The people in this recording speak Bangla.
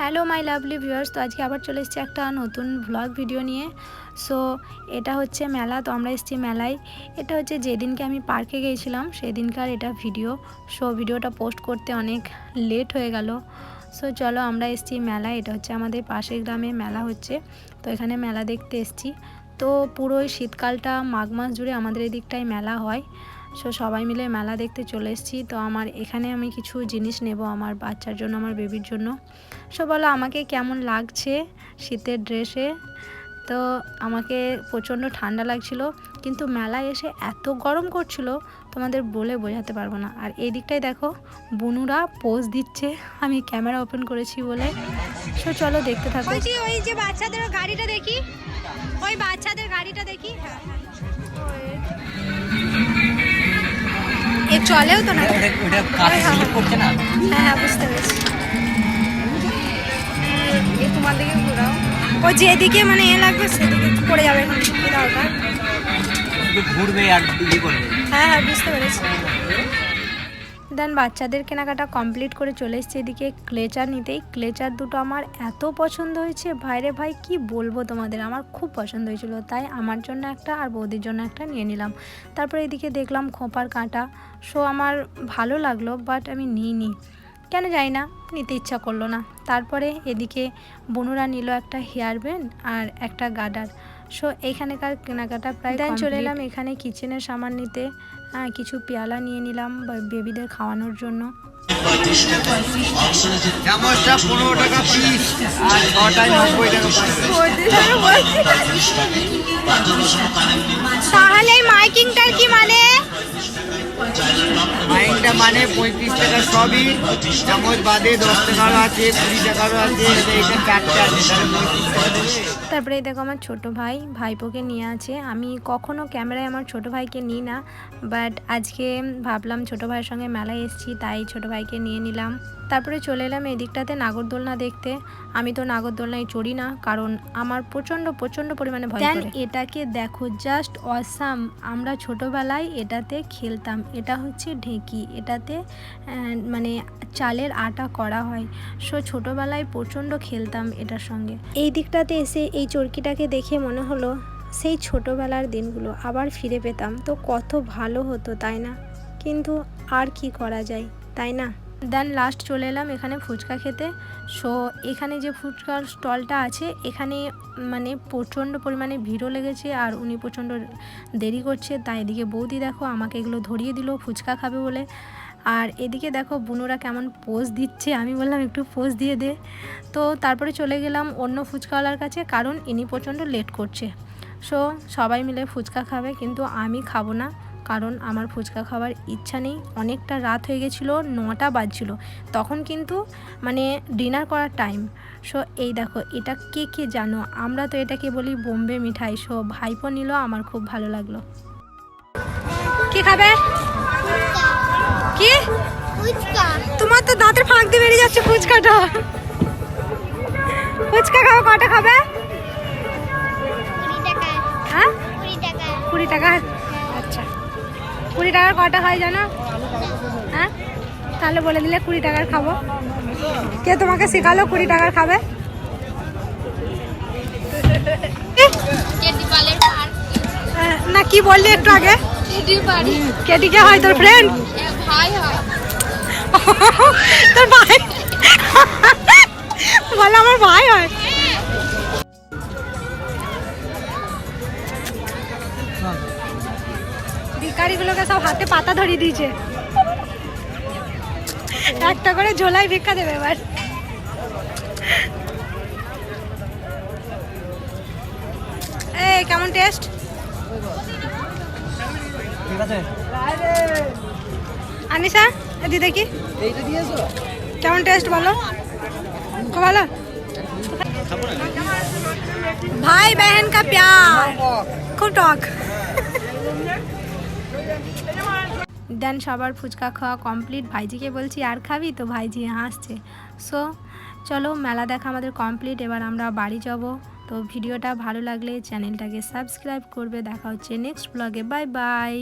Hello, my lovely viewers. তো আজকে আবার চলে এসেছি একটা নতুন ভ্লগ ভিডিও নিয়ে। সো এটা হচ্ছে মেলা, তো আমরা এসেছি মেলায়। এটা হচ্ছে যেদিনকে আমি পার্কে গিয়েছিলাম, সেদিনকার এটা ভিডিও সো ভিডিওটা পোস্ট করতে অনেক লেট হয়ে গেল। সো চলো আমরা এসেছি মেলায়। এটা হচ্ছে আমাদের পাশের গ্রামে মেলা হচ্ছে। তো এখানে মেলা দেখতে এসেছি। তো পুরো শীতকালটা, মাঘ মাস জুড়ে আমাদের এদিকটায় মেলা হয়। সো সবাই মিলে মেলা দেখতে চলে এসেছি। তো আমার এখানে আমি কিছু জিনিস নেব আমার বাচ্চার জন্য, আমার বেবির জন্য। সো বলো আমাকে কেমন লাগছে শীতের ড্রেসে তো আমাকে প্রচণ্ড ঠান্ডা লাগছিল, কিন্তু মেলায় এসে এত গরম করছিল, তোমাদের বলে বোঝাতে পারব না। আর এই দিকটায় দেখো, বুনুরা পোজ দিচ্ছে। আমি ক্যামেরা ওপেন করেছি বলে। সো চলো দেখতে থাকো। ওই যে বাচ্চাদের গাড়িটা দেখি। ওই বাচ্চাদের গাড়িটা দেখি। এ চলেও তো না। করছে না? হ্যাঁ হ্যাঁ বুঝতে পেরেছি। তোমার দিকে ঘোরাও। ও যেদিকে মানে এ লাগবে সেদিকে পড়ে যাবে এখন দরকার। ঘুরবে আর ইয়ে করবে। হ্যাঁ হ্যাঁ বুঝতে পেরেছি। দেন বাচ্চাদের কেনাকাটা কমপ্লিট করে চলে এসেছি এদিকে ক্লেচার নিতেই। ক্লেচার দুটো আমার এত পছন্দ হয়েছে। ভাইরে ভাই, কি বলব তোমাদের? আমার খুব পছন্দ হয়েছিল। তাই আমার জন্য একটা আর বৌদির জন্য একটা নিয়ে নিলাম। তারপরে এদিকে দেখলাম খোঁপার কাঁটা। সো আমার ভালো লাগল বাট আমি নিইনি। কেন যাই না, নিতে ইচ্ছা করল না। তারপরে এদিকে বনুরা নিল একটা হেয়ার ব্যান্ড আর একটা গার্ডার সো এইখানেকার কেনাকাটা প্রায় দেন চলে এলাম এখানে কিচেনের সামান নিতে। হ্যাঁ কিছু পেয়ালা নিয়ে নিলাম বা- বেবিদের খাওয়ানোর জন্য। তাহলে এই মাইকিংটার কি মানে? মানে পঁয়ত্রিশ টাকা সবই। চামচ বাদে দশ টাকারও আছে কুড়ি টাকারও আছে এটা চারটে আছে তারপরে এই দেখো আমার ছোট ভাই ভাইপোকে নিয়ে আছে। আমি কখনো ক্যামেরায় আমার ছোট ভাইকে নিই না বাট আজকে ভাবলাম ছোট ভাইয়ের সঙ্গে মেলায় এসেছি তাই ছোট ভাইকে নিয়ে নিলাম। তারপরে চলে এলাম এই দিকটাতে নাগরদোলনা দেখতে। আমি তো নাগরদোলনায় চড়ি না কারণ আমার প্রচণ্ড প্রচণ্ড পরিমাণে ভয় দেন করে। এটাকে দেখো জাস্ট অসাম আমরা ছোটবেলায় এটাতে খেলতাম এটা হচ্ছে ঢেঁকি এটাতে আহ, মানে চালের আটা করা হয়। সো ছোটোবেলায় প্রচণ্ড খেলতাম এটার সঙ্গে। এই দিকটাতে এসে এই চরকিটাকে দেখে মনে হলো সেই ছোটোবেলার দিনগুলো আবার ফিরে পেতাম। তো কত ভালো হতো তাই না? কিন্তু আর কি করা যায় তাই না? দেন লাস্ট চলে এলাম এখানে ফুচকা খেতে। সো এখানে যে ফুচকার স্টলটা আছে, এখানে মানে প্রচণ্ড পরিমাণে ভিড়ও লেগেছে আর উনি প্রচণ্ড দেরি করছে। তাই এদিকে বৌদি দেখো আমাকে এগুলো ধরিয়ে দিল, ফুচকা খাবে বলে। আর এদিকে দেখো বুনোরা কেমন পোজ দিচ্ছে, আমি বললাম একটু পোজ দিয়ে দে। তো তারপরে চলে গেলাম অন্য ফুচকাওয়ালার কাছে, কারণ ইনি প্রচণ্ড লেট করছে। সো সবাই মিলে ফুচকা খাবে, কিন্তু আমি খাব না। কারণ আমার ফুচকা খাওয়ার ইচ্ছা নেই। অনেকটা রাত হয়ে গেছিল নটা বাজছিল। তখন কিন্তু মানে ডিনার করার টাইম সো এই দেখো এটা কে কে জানো? আমরা তো এটাকে বলি বোম্বে মিঠাই। সো ভাইপো নিল আমার খুব ভালো লাগল। কি খাবে? কি? তোমার তো দাঁতের ফাঁক দিয়ে বেরিয়ে যাচ্ছে ফুচকাটা। ফুচকা খাবে কটা খাবে? হ্যাঁ? কুড়ি টাকা। কুড়ি টাকার কটা হয় জানো? হ্যাঁ? তাহলে বলে দিলে কুড়ি টাকার খাব। কে তোমাকে শেখালো কুড়ি টাকার খাবে? আহ, না কি বললি একটু আগে? কেটিকে হয় তোর ফ্রেন্ড তোর ভাই ভিকারিগুলোকে সব হাতে পাতা ধরিয়ে দিয়েছে একটা করে ঝোলাই ভিক্ষা দেবে এবার এই কেমন টেস্ট ঠিক আছে আনিসা দি দেখি এইটা দিয়েছো কেমন টেস্ট বলো খুব ভালো ভাই बहन का प्यार খুব টক দেন সবার ফুচকা খাওয়া কমপ্লিট ভাইজিকে বলছি, আর খাবি? তো ভাইজি হাসছে। সো চলো, মেলা দেখা আমাদের কমপ্লিট এবার আমরা বাড়ি যাব। তো ভিডিওটা ভালো লাগলে চ্যানেলটাকে সাবস্ক্রাইব করবে। দেখা হচ্ছে নেক্সট ব্লগে বাই বাই